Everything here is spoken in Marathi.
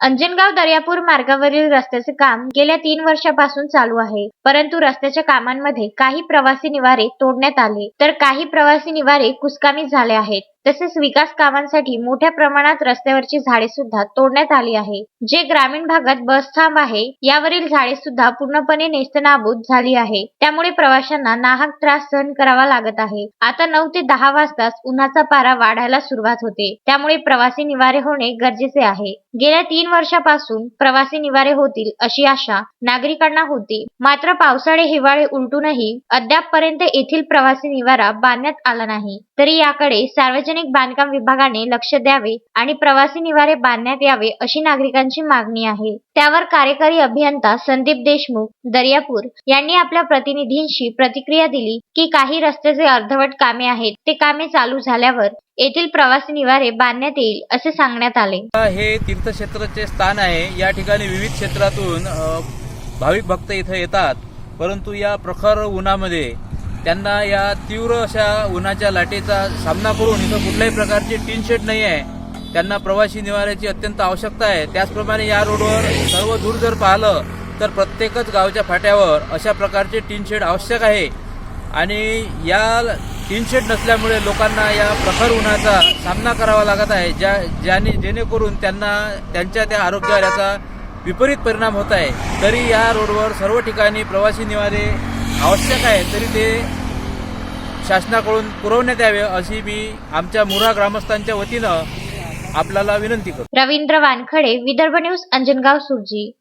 अंजनगाव दर्यापूर मार्गावरील रस्त्याचे काम गेल्या तीन वर्षापासून चालू आहे. परंतु रस्त्याच्या कामांमध्ये काही प्रवासी निवारे तोडण्यात आले. तर काही प्रवासी निवारे कुस्कामी झाले आहेत. तसेच विकास कामांसाठी मोठ्या प्रमाणात रस्त्यावरची झाडे सुद्धा तोडण्यात आली आहे. जे ग्रामीण भागात बस थांब आहे यावरील झाडे सुद्धा पूर्णपणे नेस्तनाबूत झाली आहे. त्यामुळे प्रवाशांना नाहक त्रास सहन करावा लागत आहे. आता नऊ ते दहा वाजताच उन्हाचा पारा वाढायला सुरुवात होते. त्यामुळे प्रवासी निवारे होणे गरजेचे आहे. गेल्या तीन वर्षापासून प्रवासी निवारे होतील अशी आशा नागरिकांना होती. मात्र पावसाळे हिवाळे उलटूनही अद्यापपर्यंत येथील प्रवासी निवारा बांधण्यात आला नाही. तरी याकडे सार्वजनिक बांधकाम विभागाने लक्ष द्यावे आणि प्रवासी निवारे बांधण्यात यावे अशी नागरिकांची मागणी आहे. त्यावर कार्यकारी अभियंता संदीप देशमुख दर्यापूर यांनी आपल्या प्रतिनिधींशी प्रतिक्रिया दिली की काही रस्त्याचे अर्धवट कामे आहेत. ते कामे चालू झाल्यावर येथील प्रवासी निवारे बांधण्यात येईल असे सांगण्यात आले. हे तीर्थक्षेत्राचे स्थान आहे. या ठिकाणी विविध क्षेत्रातून भाविक भक्त इथं येतात. परंतु या प्रखर उन्हामध्ये त्यांना या तीव्र अशा उन्हाच्या लाटेचा सामना करून इथं कुठल्याही प्रकारची टीन शेड नाही आहे. त्यांना प्रवासी निवाऱ्याची अत्यंत आवश्यकता आहे. त्याचप्रमाणे या रोडवर सर्व दूर जर पाहिलं तर प्रत्येकच गावच्या फाट्यावर अशा प्रकारचे टीन शेड आवश्यक आहे. आणि या टीन शेड नसल्यामुळे लोकांना या प्रखर उन्हाचा सामना करावा लागत आहे ज्या ज्याने जेणेकरून त्यांना त्यांच्या त्या आरोग्यावर याचा विपरीत परिणाम होत आहे. तरी या रोडवर सर्व ठिकाणी प्रवासी निवारे आवश्यक आहे तरी ते शासनाकडून पुरवण्यात यावे अशी मी आमच्या मुरा ग्रामस्थांच्या वतीनं आपल्याला विनंती करतो. रवींद्र वानखडे विदर्भ न्यूज अंजनगाव सुरजी.